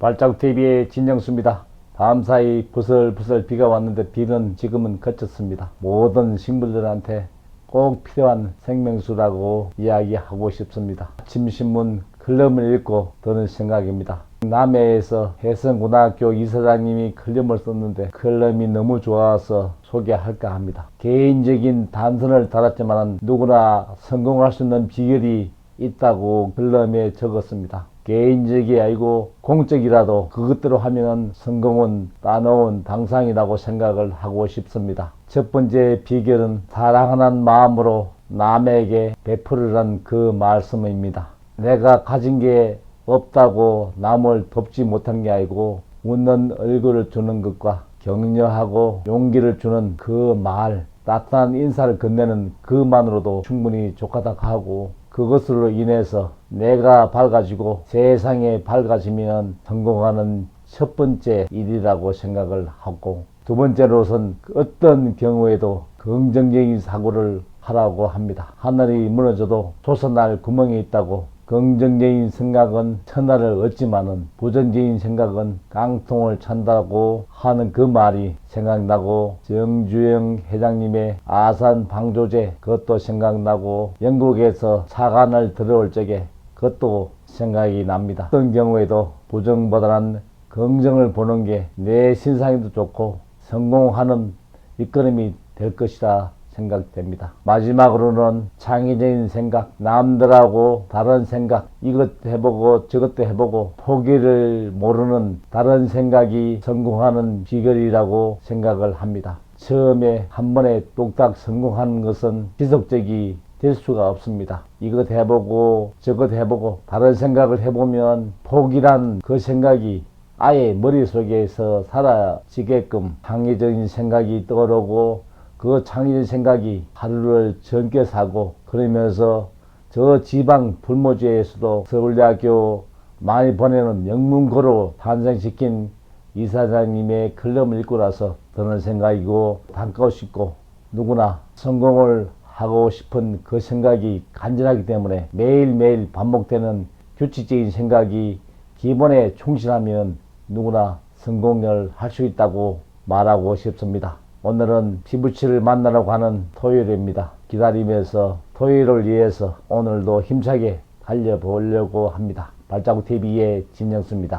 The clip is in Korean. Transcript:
발자국 TV의 진정수입니다. 밤 사이 부슬부슬 비가 왔는데 비는 지금은 그쳤습니다. 모든 식물들한테 꼭 필요한 생명수라고 이야기하고 싶습니다. 아침 신문 클럼을 읽고 드는 생각입니다. 남해에서 해성고등학교 이사장님이 클럼을 썼는데 클럼이 너무 좋아서 소개할까 합니다. 개인적인 단선을 달았지만 누구나 성공할 수 있는 비결이 있다고 클럼에 적었습니다. 개인적이 아니고 공적이라도 그것대로 하면 성공은 따놓은 당상이라고 생각을 하고 싶습니다. 첫 번째 비결은 사랑하는 마음으로 남에게 베풀으란 그 말씀입니다. 내가 가진 게 없다고 남을 돕지 못한 게 아니고 웃는 얼굴을 주는 것과 격려하고 용기를 주는 그 말, 따뜻한 인사를 건네는 그만으로도 충분히 좋다 하고 그것으로 인해서 내가 밝아지고 세상에 밝아지면 성공하는 첫 번째 일이라고 생각을 하고 두 번째로선 어떤 경우에도 긍정적인 사고를 하라고 합니다. 하늘이 무너져도 솟아날 구멍이 있다고 긍정적인 생각은 천하를 얻지만은 부정적인 생각은 깡통을 찬다고 하는 그 말이 생각나고 정주영 회장님의 아산 방조제 그것도 생각나고 영국에서 차관을 들어올 적에 그것도 생각이 납니다. 어떤 경우에도 부정보다는 긍정을 보는 게 내 신상에도 좋고 성공하는 이끌음이 될 것이라 생각됩니다. 마지막으로는 창의적인 생각, 남들하고 다른 생각, 이것 해보고 저것도 해보고 포기를 모르는 다른 생각이 성공하는 비결이라고 생각을 합니다. 처음에 한 번에 뚝딱 성공하는 것은 지속적이 될 수가 없습니다. 이것 해보고 저것 해보고 다른 생각을 해보면 포기란 그 생각이 아예 머릿속에서 사라지게끔 창의적인 생각이 떠오르고 그 창의적인 생각이 하루를 젊게 사고 그러면서 저 지방 불모지에서도 서울대학교 많이 보내는 영문고로 탄생시킨 이사장님의 글럼을 읽고 나서 드는 생각이고 닮고 싶고 누구나 성공을 하고 싶은 그 생각이 간절하기 때문에 매일매일 반복되는 규칙적인 생각이 기본에 충실하면 누구나 성공을 할 수 있다고 말하고 싶습니다. 오늘은 피부치를 만나러 가는 토요일입니다. 기다리면서 토요일을 위해서 오늘도 힘차게 달려보려고 합니다. 발자국 TV의 진영수입니다.